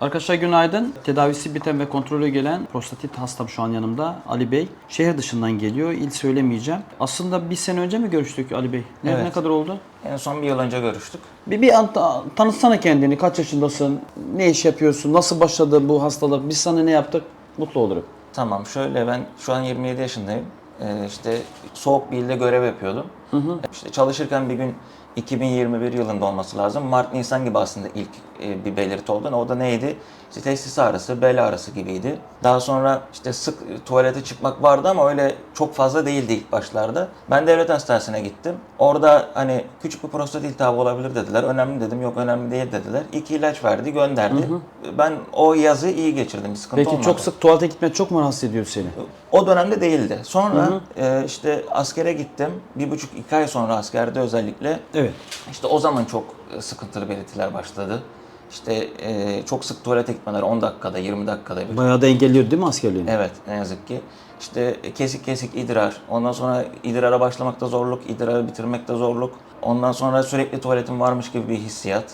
Arkadaşlar günaydın. Tedavisi biten ve kontrolü gelen prostatit hastam şu an yanımda Ali Bey. Şehir dışından geliyor. İl söylemeyeceğim. Aslında bir sene önce mi görüştük Ali Bey? Ne, Evet. ne kadar oldu? En son bir yıl önce görüştük. Bir, bir an, ta- tanıtsana kendini. Kaç yaşındasın? Ne iş yapıyorsun? Nasıl başladı bu hastalık? Biz sana ne yaptık? Mutlu olurum. Tamam şöyle ben şu an 27 yaşındayım. Ee, işte soğuk bir ilde görev yapıyordum. İşte çalışırken bir gün 2021 yılında olması lazım. Mart Nisan gibi aslında ilk e, bir belirti oldu. O da neydi? İşte testis ağrısı, bel ağrısı gibiydi. Daha sonra işte sık tuvalete çıkmak vardı ama öyle çok fazla değildi ilk başlarda. Ben devlet hastanesine gittim. Orada hani küçük bir prostat iltihabı olabilir dediler. Önemli dedim. Yok önemli değil dediler. İki ilaç verdi, gönderdi. Ben o yazı iyi geçirdim. Bir sıkıntı Peki olmadı. çok sık tuvalete gitmek çok mu rahatsız ediyor seni? O dönemde değildi. Sonra e, işte askere gittim. Bir buçuk iki ay sonra askerde özellikle Evet. işte o zaman çok e, sıkıntılı belirtiler başladı. İşte e, çok sık tuvalete gitmeler 10 dakikada 20 dakikada bir. Bayağı da engelliyor değil mi askerliğini? Evet ne yazık ki. İşte kesik kesik idrar. Ondan sonra idrara başlamakta zorluk, idrarı bitirmekte zorluk. Ondan sonra sürekli tuvaletim varmış gibi bir hissiyat.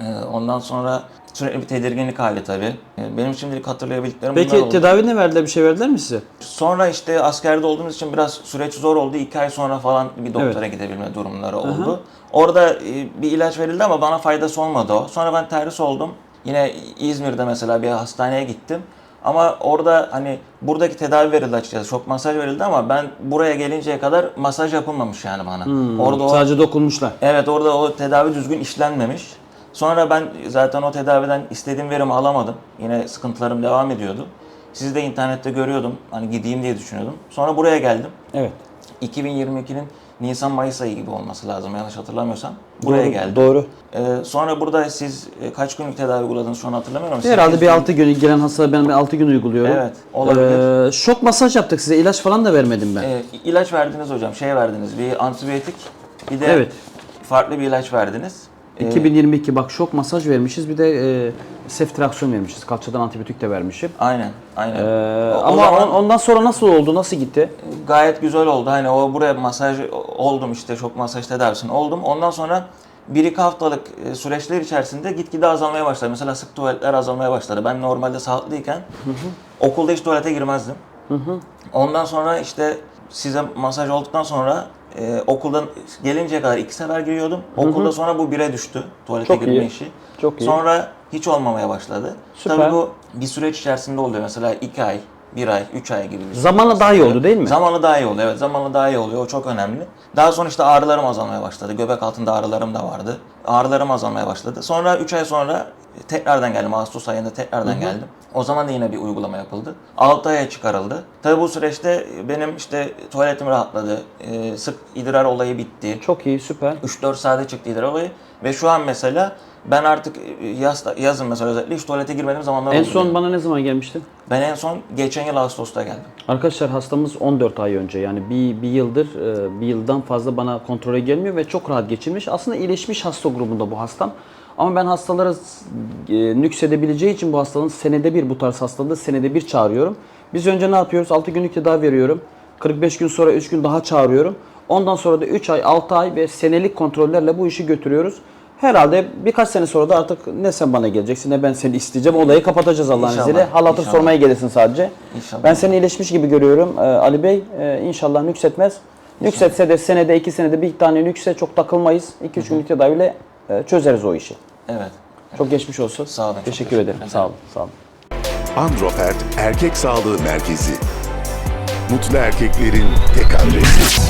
E, ondan sonra sürekli bir tedirginlik hali tabii. E, benim şimdilik hatırlayabildiklerim bunlar Peki oldu. tedavi ne verdiler? Bir şey verdiler mi size? Sonra işte askerde olduğumuz için biraz süreç zor oldu. İki ay sonra falan bir doktora gidebilme durumları oldu. Orada e, bir ilaç verildi ama bana faydası olmadı o. Sonra ben terhis oldum. Yine İzmir'de mesela bir hastaneye gittim. Ama orada hani buradaki tedavi verildi açıkçası. Şok masaj verildi ama ben buraya gelinceye kadar masaj yapılmamış yani bana. Orada o Sadece dokunmuşlar. Evet orada o tedavi düzgün işlenmemiş. Sonra ben zaten o tedaviden istediğim verimi alamadım. Yine sıkıntılarım devam ediyordu. Sizi de internette görüyordum. Hani gideyim diye düşünüyordum. Sonra buraya geldim. Evet. 2022'nin Nisan-Mayıs ayı gibi olması lazım yanlış hatırlamıyorsam. Buraya Doğru, geldim. Doğru. Ee, sonra burada siz e, kaç günlük tedavi uyguladınız şu an hatırlamıyorum. Herhalde bir gün- 6 gün gelen hasta ben bir 6 gün uyguluyorum. Evet, olabilir. Ee, şok masaj yaptık size. ilaç falan da vermedim ben. Ee, ilaç verdiniz hocam. Şey verdiniz. Bir antibiyotik. Bir de Evet. farklı bir ilaç verdiniz. Ee, 2022 bak şok masaj vermişiz. Bir de e, seftraksiyon vermişiz. Kalçadan antibiyotik de vermişim. Aynen, aynen. Ee, O- o ama zaman- on- ondan sonra nasıl oldu? Nasıl gitti? gayet güzel oldu. Hani o buraya masaj oldum işte şok masaj tedavisine oldum. Ondan sonra bir iki haftalık e, süreçler içerisinde gitgide azalmaya başladı. Mesela sık tuvaletler azalmaya başladı. Ben normalde sağlıklıyken okulda hiç tuvalete girmezdim. Ondan sonra işte size masaj olduktan sonra e, okuldan gelinceye kadar iki sefer giriyordum. Okulda sonra bu bire düştü. Tuvalete Çok girme iyi. işi. Çok iyi. Sonra hiç olmamaya başladı. Süper. Tabii bu bir süreç içerisinde oluyor. Mesela iki ay, bir ay, üç ay gibi bir Zamanla daha iyi oldu değil mi? Zamanla daha iyi oluyor. Evet zamanla daha iyi oluyor. O çok önemli. Daha sonra işte ağrılarım azalmaya başladı. Göbek altında ağrılarım da vardı. Ağrılarım azalmaya başladı. Sonra 3 ay sonra tekrardan geldim. Ağustos ayında tekrardan geldim. O zaman da yine bir uygulama yapıldı. 6 aya çıkarıldı. Tabi bu süreçte benim işte tuvaletim rahatladı. Ee, sık idrar olayı bitti. Çok iyi, süper. 3-4 saate çıktı idrar olayı. Ve şu an mesela ben artık yaz, yazın mesela özellikle hiç tuvalete girmediğim zamanlar En oldu son bana ne zaman gelmiştin? Ben en son geçen yıl Ağustos'ta geldim. Arkadaşlar hastamız 14 ay önce yani bir, bir yıldır e, bir yıldan fazla bana kontrole gelmiyor ve çok rahat geçirmiş. Aslında iyileşmiş hasta grubunda bu hastam. Ama ben hastalara e, nüksedebileceği için bu hastalığın senede bir bu tarz hastalığı senede bir çağırıyorum. Biz önce ne yapıyoruz? 6 günlük tedavi veriyorum. 45 gün sonra 3 gün daha çağırıyorum. Ondan sonra da 3 ay, 6 ay ve senelik kontrollerle bu işi götürüyoruz. Herhalde birkaç sene sonra da artık ne sen bana geleceksin ne ben seni isteyeceğim. Olayı kapatacağız Allah'ın İnşallah, izniyle. Hal hatır inşallah. sormaya gelirsin sadece. İnşallah. Ben seni iyileşmiş gibi görüyorum Ee, Ali Bey. Ee, inşallah nüksetmez. Nüksetse de senede iki senede bir tane nükse çok takılmayız. 2-3 günlük tedaviyle e, çözeriz o işi. Evet. Çok geçmiş olsun. Sağ olun, çok Teşekkür teşekkür ederim. ederim. Sağ olun. Sağ olun. Androfert Erkek Sağlığı Merkezi. Mutlu erkeklerin tek adresi.